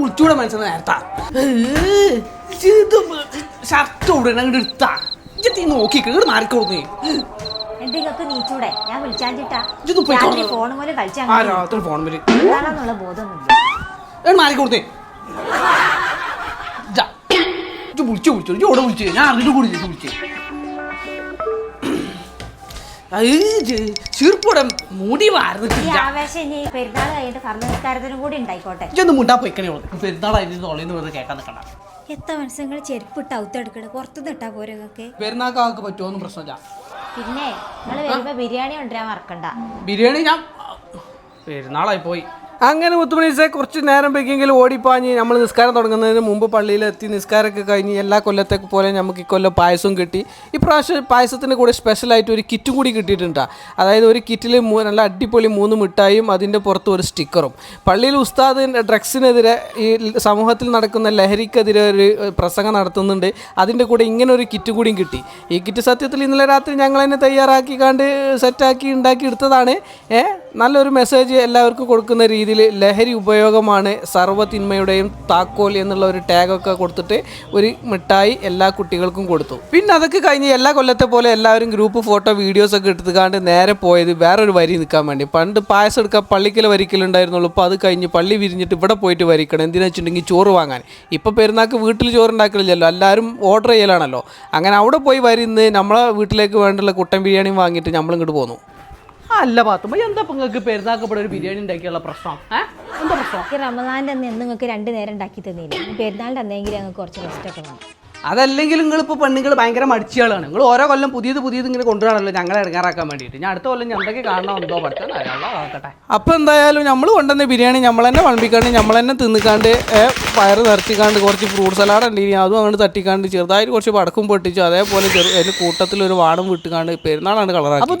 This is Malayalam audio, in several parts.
വിളിച്ചൂടെ മനസ്സിലാ നേരത്താ. ഷർട്ട് ഉടനെ അങ്ങോട്ട് എടുത്താ. നോക്കി എന്തെങ്കിലൊക്കെ നീച്ചൂടെ ഞാൻ. ഫോൺ പോലെ കളിച്ചാൽ ഫോൺ എന്താണെന്നുള്ള ബോധമൊന്നുമില്ല. വിളിച്ചു വിളിച്ചു. ഞാൻ അറിഞ്ഞിട്ട് കൂടി വിളിച്ചു. ചീർപ്പോടെ മുടി ഈ വാർന്നിട്ടില്ല ആവേശം ഇനി പെരുന്നാൾ കഴിഞ്ഞിട്ട് കർമ്മനിസ്കാരത്തിനും കൂടി ഉണ്ടായിക്കോട്ടെ. ഇജ്ജൊന്ന് മുണ്ടാ പോയിക്കണേ തൊള്ളിന്ന് വെറുതെ കേൾക്കാൻ നിൽക്കണ്ട എത്ര മനസ്സങ്ങൾ ചെരുപ്പിട്ട് ഔത്തെടുക്കണേ പുറത്ത് നിട്ടാ പോരൊക്കെ പെരുന്നാൾക്ക് പറ്റുമോന്നും പ്രശ്നമില്ല. പിന്നെ നിങ്ങൾ വരുമ്പോ ബിരിയാണി കൊണ്ടുവരാൻ മറക്കണ്ട. ബിരിയാണി ഞാൻ പെരുന്നാളായി പോയി. അങ്ങനെ മുത്തുമണീസെ കുറച്ച് നേരം വൈകിയെങ്കിലും ഓടിപ്പാഞ്ഞ് നമ്മൾ നിസ്കാരം തുടങ്ങുന്നതിന് മുമ്പ് പള്ളിയിലെത്തി നിസ്കാരമൊക്കെ കഴിഞ്ഞ് എല്ലാ കൊല്ലത്തെ പോലെ നമുക്ക് ഇക്കൊല്ലം പായസവും കിട്ടി. ഇപ്രാവശ്യം പായസത്തിന് കൂടെ സ്പെഷ്യലായിട്ട് ഒരു കിറ്റ് കൂടി കിട്ടിയിട്ടുണ്ട്. അതായത് ഒരു കിറ്റിൽ നല്ല അടിപൊളി മൂന്ന് മിഠായും അതിന്റെ പുറത്ത് ഒരു സ്റ്റിക്കറും. പള്ളിയിൽ ഉസ്താദ് ഡ്രഗ്സിനെതിരെ ഈ സമൂഹത്തിൽ നടക്കുന്ന ലഹരിക്കെതിരെ ഒരു പ്രസംഗം നടത്തുന്നുണ്ട്. അതിന്റെ കൂടെ ഇങ്ങനെ ഒരു കിറ്റ് കൂടിയും കിട്ടി. ഈ കിറ്റ് സത്യത്തിൽ ഇന്നലെ രാത്രി ഞങ്ങൾ തന്നെ തയ്യാറാക്കി കണ്ട് സെറ്റാക്കി ഉണ്ടാക്കി എടുത്തതാണ്. ഏ നല്ലൊരു മെസ്സേജ് എല്ലാവർക്കും കൊടുക്കുന്ന രീതിയിൽ ലഹരി ഉപയോഗമാണ് സർവതിന്മയുടെയും താക്കോൽ എന്നുള്ള ഒരു ടാഗൊക്കെ കൊടുത്തിട്ട് ഒരു മിഠായി എല്ലാ കുട്ടികൾക്കും കൊടുത്തു. പിന്നെ അതൊക്കെ കഴിഞ്ഞ് എല്ലാ കൊല്ലത്തെ പോലെ എല്ലാവരും ഗ്രൂപ്പ് ഫോട്ടോ വീഡിയോസ് ഒക്കെ എടുത്തുകാണ്ട് നേരെ പോയത് വേറൊരു വരി നിൽക്കാൻ വേണ്ടി. പണ്ട് പായസം എടുക്കാൻ പള്ളിക്കൽ വരിക്കലുണ്ടായിരുന്നുള്ളൂ ഇപ്പോൾ അത് കഴിഞ്ഞ് പള്ളി വിരിഞ്ഞിട്ട് ഇവിടെ പോയിട്ട് വരിക്കണം. എന്തിനാ വെച്ചിട്ടുണ്ടെങ്കിൽ ചോറ് വാങ്ങാൻ. ഇപ്പോൾ പെരുന്നാൾക്ക് വീട്ടിൽ ചോറ് ഉണ്ടാക്കലില്ലല്ലോ എല്ലാവരും ഓർഡർ ചെയ്യലാണല്ലോ. അങ്ങനെ അവിടെ പോയി വരുന്ന് നമ്മളെ വീട്ടിലേക്ക് വേണ്ടുള്ള കുട്ടൻ ബിരിയാണിയും വാങ്ങിയിട്ട് നമ്മളിങ്ങോട്ട് പോന്നു. അല്ല പാത്തുമ്പ എന്താ നിങ്ങൾക്ക് പെരുന്നാക്കപ്പെടെ ഒരു ബിരിയാണി ഉണ്ടാക്കിയുള്ള പ്രശ്നം? എന്താ പ്രശ്നം? ഈ റമദാന്റെ അന്ന് എന്ന് നിങ്ങൾക്ക് രണ്ട് നേരം ഉണ്ടാക്കി തന്നില്ല? പെരുന്നാളിന്റെ പെരുന്നാളിന്റെ അന്നെങ്കിലും ഞങ്ങൾക്ക് കുറച്ച് റെസ്റ്റ് ഒക്കെ വേണം. അതല്ലെങ്കിൽ നിങ്ങളിപ്പോൾ പെണ്ണുങ്ങൾ ഭയങ്കര മടിച്ചുകളാണ് നിങ്ങൾ ഓരോ കൊല്ലം പുതിയത് പുതിയത് ഇങ്ങനെ കൊണ്ടുവരാണല്ലോ ഞങ്ങളെ ഇറങ്ങാറാക്കാൻ വേണ്ടിയിട്ട്. ഞാൻ അടുത്ത കൊല്ലം ഞാൻ എന്തൊക്കെ കാണണം എന്തോ പഠിച്ചാൽ ആക്കട്ടെ അപ്പോൾ എന്തായാലും നമ്മൾ കൊണ്ടുവന്ന ബിരിയാണി നമ്മൾ തന്നെ വളമ്പിക്കാണ്ട് നമ്മൾ തന്നെ തിന്നിക്കാണ്ട് പയർ നിറച്ചിക്കാണ്ട് കുറച്ച് ഫ്രൂട്ട് സലാഡ് ഉണ്ടെങ്കിൽ അതും അങ്ങനെ തട്ടിക്കാണ്ട് ചെറുതായിട്ട് കുറച്ച് പടക്കും പൊട്ടിച്ചു അതേപോലെ ചെറു അതിന് കൂട്ടത്തിൽ ഒരു വാടും വിട്ടുകാണ്ട് പെരുന്നാളാണ് കളറാക്കി അപ്പോൾ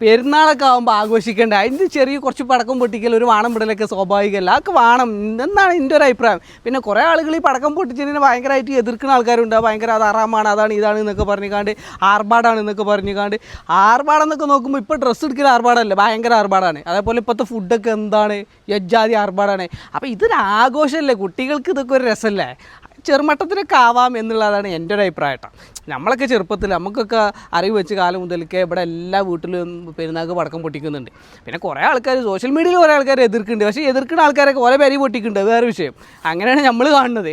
പെരുന്നാളൊക്കെ ആകുമ്പോൾ ആഘോഷിക്കേണ്ട. അതിന്റെ ചെറിയ കുറച്ച് പടക്കം പൊട്ടിക്കൽ ഒരു വാണം വിടലൊക്കെ സ്വാഭാവികമല്ല. അതൊക്കെ വേണം. എന്നാണ് എന്റെ ഒരു അഭിപ്രായം. പിന്നെ കുറേ ആളുകൾ ഈ പടക്കം പൊട്ടിച്ചതിന് ഭയങ്കരമായിട്ട് എതിർക്കുന്ന ആൾക്കാരുണ്ട്. ഭയങ്കര അത് അറാമാണ് അതാണ് ഇതാണ് എന്നൊക്കെ പറഞ്ഞുകാണ്ട് ആർഭാടാണ് എന്നൊക്കെ പറഞ്ഞുകാണ്ട് ആർഭാടെന്നൊക്കെ നോക്കുമ്പോൾ ഇപ്പോൾ ഡ്രസ്സ് എടുക്കൽ ആർഭാടല്ലേ? ഭയങ്കര ആർഭാടാണ്. അതേപോലെ ഇപ്പോഴത്തെ ഫുഡൊക്കെ എന്താണ്? യജ്ജാതി ആർഭാടാണ്. അപ്പോൾ ഇതൊരു ആഘോഷമല്ലേ കുട്ടികൾക്ക് ഇതൊക്കെ ഒരു രസമല്ലേ ചെറുമട്ടത്തിലൊക്കെ ആവാം എന്നുള്ളതാണ് എന്റെ ഒരു അഭിപ്രായം നമ്മളൊക്കെ ചെറുപ്പത്തിൽ നമുക്കൊക്കെ അറിവ് വെച്ച് കാലം മുതലൊക്കെ ഇവിടെ എല്ലാ വീട്ടിലും പെരുന്നാൾക്ക് പടക്കം പൊട്ടിക്കുന്നുണ്ട്. പിന്നെ കുറേ ആൾക്കാർ സോഷ്യൽ മീഡിയയിൽ കുറേ ആൾക്കാർ എതിർക്കുന്നുണ്ട്. പക്ഷേ എതിർക്കുന്ന ആൾക്കാരൊക്കെ ഓരോ പേര് പൊട്ടിക്കുന്നുണ്ട്. വേറെ വിഷയം. അങ്ങനെയാണ് നമ്മൾ കാണുന്നത്.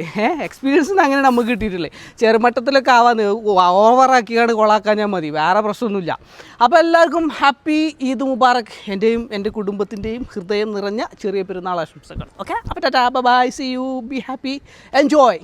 എക്സ്പീരിയൻസ് അങ്ങനെ നമുക്ക് കിട്ടിയിട്ടില്ലേ ചെറുമട്ടത്തിലൊക്കെ ആവാന്ന് ഓവറാക്കിയാണ് കൊളാക്കാൻ ഞാൻ മതി. വേറെ പ്രശ്നമൊന്നുമില്ല. അപ്പോൾ എല്ലാവർക്കും ഹാപ്പി ഈദ് മുബാറക്. എന്റെയും എന്റെ കുടുംബത്തിന്റെയും ഹൃദയം നിറഞ്ഞ ചെറിയ പെരുന്നാൾ ആശംസകൾ. ഓക്കെ അപ്പോൾ tata. Bye see you be happy enjoy